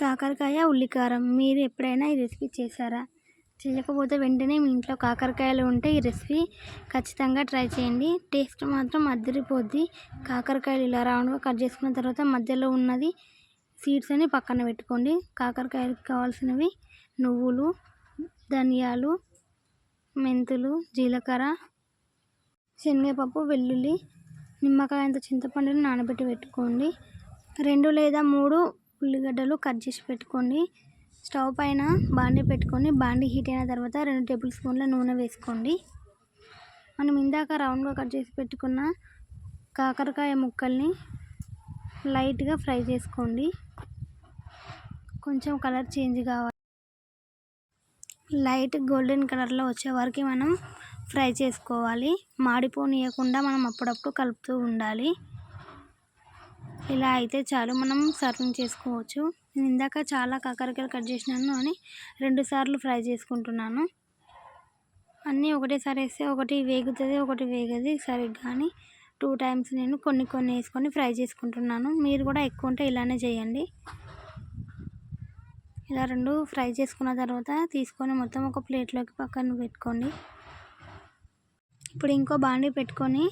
కాకరకాయ ఉల్లికారం. మీరు ఎప్పుడైనా ఈ రెసిపీ చేశారా? చేయకపోతే వెంటనే మీ ఇంట్లో కాకరకాయలు ఉంటే ఈ రెసిపీ ఖచ్చితంగా ట్రై చేయండి. టేస్ట్ మాత్రం అద్దరిపోద్ది కాకరకాయలు ఇలా రౌండ్గా కట్ చేసుకున్న తర్వాత మధ్యలో ఉన్నది సీడ్స్ అని పక్కన పెట్టుకోండి. కాకరకాయలకు కావాల్సినవి నువ్వులు ధనియాలు మెంతులు జీలకర్ర శనగపప్పు వెల్లుల్లి నిమ్మకాయంత చింతపండుని నానబెట్టి పెట్టుకోండి. రెండు లేదా మూడు ఉల్లిగడ్డలు కట్ చేసి పెట్టుకోండి స్టవ్ పైన బాండి పెట్టుకొని బాండి హీట్ అయిన తర్వాత రెండు టేబుల్ స్పూన్ల నూనె వేసుకోండి. మనం ఇందాక రౌండ్గా కట్ చేసి పెట్టుకున్న కాకరకాయ ముక్కల్ని లైట్గా ఫ్రై చేసుకోండి. కొంచెం కలర్ చేంజ్ కావాలి. లైట్ గోల్డెన్ కలర్లో వచ్చే వరకు మనం ఫ్రై చేసుకోవాలి. మాడిపోనీయకుండా మనం అప్పుడప్పుడు కలుపుతూ ఉండాలి. ఇలా అయితే చాలు మనం సర్వింగ్ చేసుకోవచ్చు. నేను ఇందాక చాలా కాకరకాయలు కట్ చేసినాను అని రెండుసార్లు ఫ్రై చేసుకుంటున్నాను. అన్నీ ఒకటేసారి వేస్తే ఒకటి వేగుతుంది ఒకటి వేగది సరిగ్గా అని టూ టైమ్స్ నేను కొన్ని కొన్ని వేసుకొని ఫ్రై చేసుకుంటున్నాను. మీరు కూడా ఎక్కువ ఉంటే ఇలానే చేయండి. ఇలా రెండు ఫ్రై చేసుకున్న తర్వాత తీసుకొని మొత్తం ఒక ప్లేట్లోకి పక్కన పెట్టుకోండి. ఇప్పుడు ఇంకో బాండీ పెట్టుకొని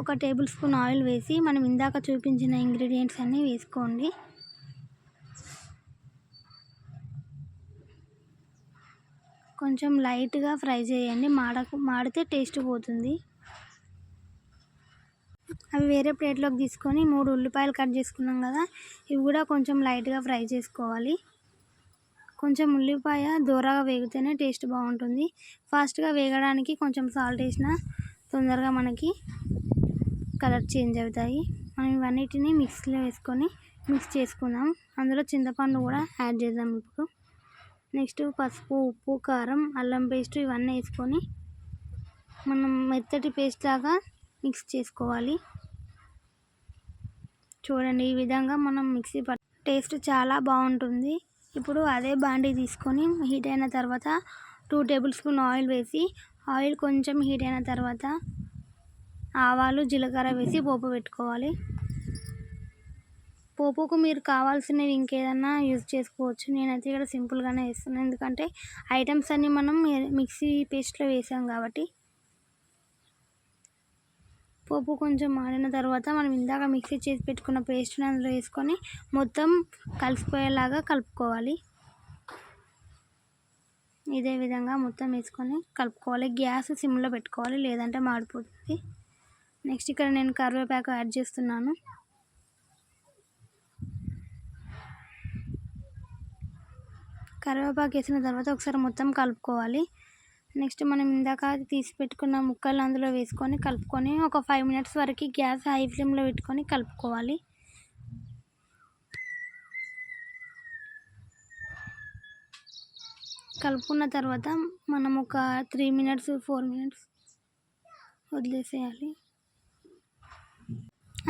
ఒక టేబుల్ స్పూన్ ఆయిల్ వేసి మనం ఇందాక చూపించిన ఇంగ్రీడియంట్స్ అన్నీ వేసుకోండి. కొంచెం లైట్గా ఫ్రై చేయండి. మాడకు మాడితే టేస్ట్ పోతుంది. అవి వేరే ప్లేట్లోకి తీసుకొని మూడు ఉల్లిపాయలు కట్ చేసుకున్నాం కదా ఇవి కూడా కొంచెం లైట్గా ఫ్రై చేసుకోవాలి. కొంచెం ఉల్లిపాయ దూరగా వేగితేనే టేస్ట్ బాగుంటుంది. ఫాస్ట్గా వేగడానికి కొంచెం సాల్ట్ వేసిన తొందరగా మనకి కలర్ చేంజ్ అవుతాయి. మనం ఇవన్నిటిని మిక్సీలో వేసుకొని మిక్స్ చేసుకుందాం. అందులో చింతపండు కూడా యాడ్ చేద్దాం ఇప్పుడు. నెక్స్ట్ పసుపు ఉప్పు కారం అల్లం పేస్ట్ ఇవన్నీ వేసుకొని మనం మెత్తటి పేస్ట్ లాగా మిక్స్ చేసుకోవాలి. చూడండి ఈ విధంగా మనం మిక్సీ పట్ టేస్ట్ చాలా బాగుంటుంది. ఇప్పుడు అదే బాండీ తీసుకొని హీట్ అయిన తర్వాత టూ టేబుల్ స్పూన్ ఆయిల్ వేసి ఆయిల్ కొంచెం హీట్ అయిన తర్వాత ఆవాలు జీలకర్ర వేసి పోపు పెట్టుకోవాలి. పోపుకు మీరు కావాల్సినవి ఇంకేదన్నా యూజ్ చేసుకోవచ్చు. నేనైతే ఇక్కడ సింపుల్గానే వేస్తున్నాను ఎందుకంటే ఐటమ్స్ అన్నీ మనం మిక్సీ పేస్ట్లో వేసాం కాబట్టి. పోపు కొంచెం మాడిన తర్వాత మనం ఇందాక మిక్సీ చేసి పెట్టుకున్న పేస్ట్ని అందులో వేసుకొని మొత్తం కలిసిపోయేలాగా కలుపుకోవాలి. ఇదే విధంగా మొత్తం వేసుకొని కలుపుకోవాలి. గ్యాస్ సిమ్లో పెట్టుకోవాలి. లేదంటే మాడిపోతుంది. నెక్స్ట్ ఇక్కడ నేను కరివేపాకు యాడ్ చేస్తున్నాను. కరివేపాకు వేసిన తర్వాత ఒకసారి మొత్తం కలుపుకోవాలి. నెక్స్ట్ మనం ఇందాక తీసి పెట్టుకున్న ముక్కలు అందులో వేసుకొని కలుపుకొని ఒక ఫైవ్ మినిట్స్ వరకు గ్యాస్ హై ఫ్లేమ్లో పెట్టుకొని కలుపుకోవాలి. కలుపుకున్న తర్వాత మనం ఒక త్రీ మినిట్స్ ఫోర్ మినిట్స్ వదిలేసేయాలి.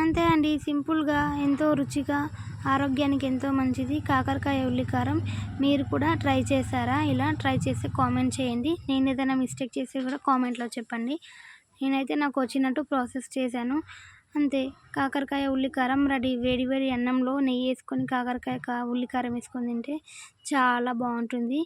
అంతే అండి సింపుల్గా ఎంతో రుచిగా ఆరోగ్యానికి ఎంతో మంచిది. కాకరకాయ ఉల్లికారం మీరు కూడా ట్రై చేశారా? ఇలా ట్రై చేసి కామెంట్ చేయండి. నేను ఏదైనా మిస్టేక్ చేసి కూడా కామెంట్లో చెప్పండి. నేనైతే నాకు వచ్చినట్టు ప్రాసెస్ చేశాను. అంతే కాకరకాయ ఉల్లికారం రెడీ. వేడి వేడి అన్నంలో నెయ్యి వేసుకొని కాకరకాయ ఉల్లికారం వేసుకొని తింటే చాలా బాగుంటుంది.